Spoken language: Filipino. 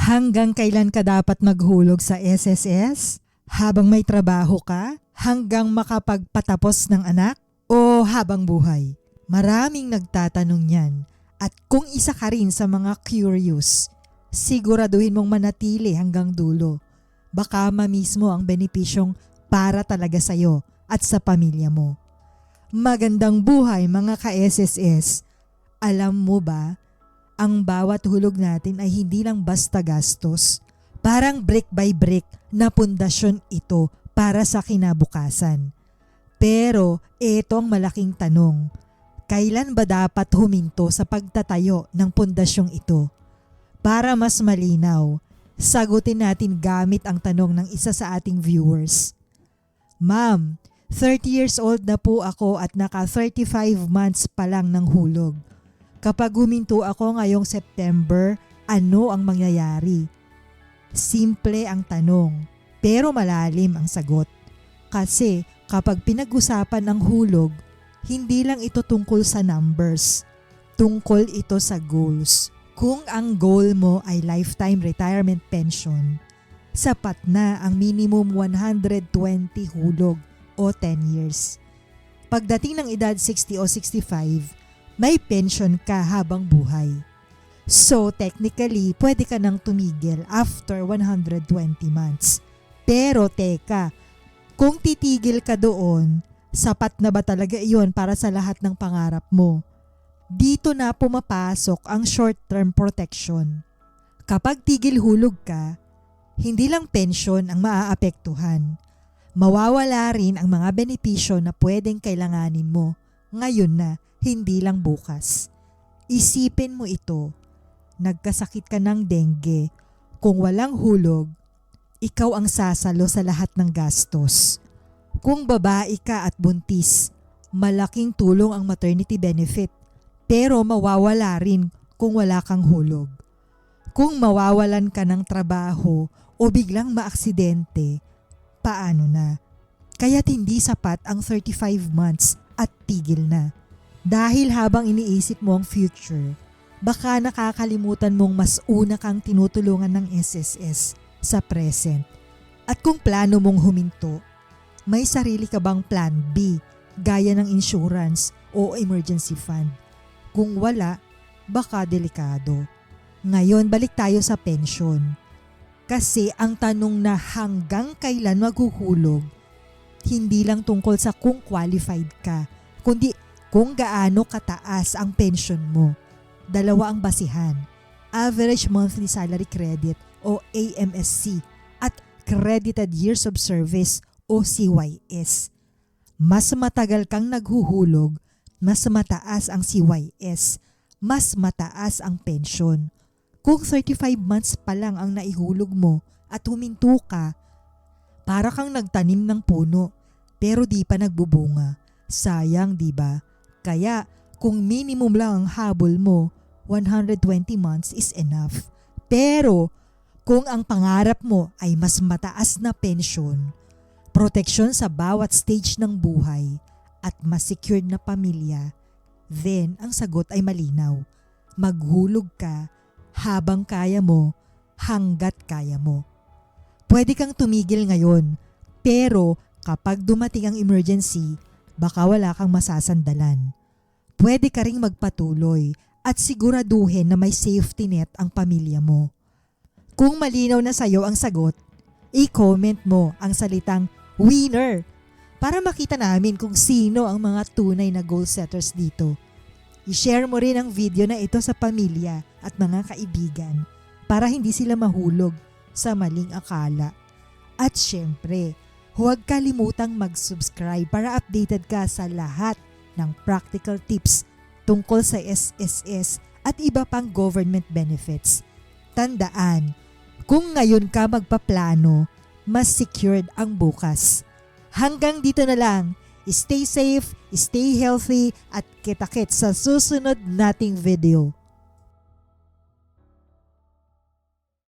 Hanggang kailan ka dapat maghulog sa SSS? Habang may trabaho ka? Hanggang makapagpatapos ng anak? O habang buhay? Maraming nagtatanong yan. At kung isa ka rin sa mga curious, siguraduhin mong manatili hanggang dulo. Baka mamismo ang benepisyong para talaga sa'yo at sa pamilya mo. Magandang buhay mga ka-SSS. Alam mo ba, ang bawat hulog natin ay hindi lang basta gastos. Parang brick by brick na pundasyon ito para sa kinabukasan. Pero ito ang malaking tanong. Kailan ba dapat huminto sa pagtatayo ng pundasyong ito? Para mas malinaw, sagutin natin gamit ang tanong ng isa sa ating viewers. Ma'am, 30 years old na po ako at naka 35 months pa lang ng hulog. Kapag huminto ako ngayong September, ano ang mangyayari? Simple ang tanong, pero malalim ang sagot. Kasi kapag pinag-usapan ang hulog, hindi lang ito tungkol sa numbers. Tungkol ito sa goals. Kung ang goal mo ay lifetime retirement pension, sapat na ang minimum 120 hulog o 10 years. Pagdating ng edad 60 o 65, may pension ka habang buhay. So technically, pwede ka nang tumigil after 120 months. Pero teka, kung titigil ka doon, sapat na ba talaga iyon para sa lahat ng pangarap mo? Dito na pumapasok ang short-term protection. Kapag tigil hulog ka, hindi lang pension ang maaapektuhan. Mawawala rin ang mga benepisyo na pwedeng kailanganin mo ngayon na hindi lang bukas. Isipin mo ito. Nagkasakit ka ng dengue. Kung walang hulog, ikaw ang sasalo sa lahat ng gastos. Kung babae ka at buntis, malaking tulong ang maternity benefit. Pero mawawala rin kung wala kang hulog. Kung mawawalan ka ng trabaho o biglang maaksidente, paano na? Kaya't hindi sapat ang 35 months at tigil na. Dahil habang iniisip mo ang future, baka nakakalimutan mong mas una kang tinutulungan ng SSS sa present. At kung plano mong huminto, may sarili ka bang plan B gaya ng insurance o emergency fund? Kung wala, baka delikado. Ngayon balik tayo sa pension. Kasi ang tanong na hanggang kailan maghuhulog, hindi lang tungkol sa kung qualified ka, kundi kung gaano kataas ang pension mo. Dalawa ang basihan, Average Monthly Salary Credit o AMSC at Credited Years of Service o CYS. Mas matagal kang naghuhulog, mas mataas ang CYS, mas mataas ang pension. Kung 35 months pa lang ang naihulog mo at huminto ka, para kang nagtanim ng puno pero di pa nagbubunga. Sayang, di ba? Kaya kung minimum lang ang habol mo, 120 months is enough. Pero kung ang pangarap mo ay mas mataas na pensyon, proteksyon sa bawat stage ng buhay at mas secured na pamilya, then ang sagot ay malinaw. Maghulog ka habang kaya mo, hanggat kaya mo. Pwede kang tumigil ngayon, pero kapag dumating ang emergency, baka wala kang masasandalan. Pwede ka ring magpatuloy at siguraduhin na may safety net ang pamilya mo. Kung malinaw na sa'yo ang sagot, i-comment mo ang salitang winner para makita namin kung sino ang mga tunay na goal setters dito. I-share mo rin ang video na ito sa pamilya at mga kaibigan para hindi sila mahulog sa maling akala. At syempre, Huwag kalimutang mag-subscribe para updated ka sa lahat ng practical tips tungkol sa SSS at iba pang government benefits. Tandaan, kung ngayon ka magpaplano, mas secured ang bukas. Hanggang dito na lang. Stay safe, stay healthy at kita-kits sa susunod nating video.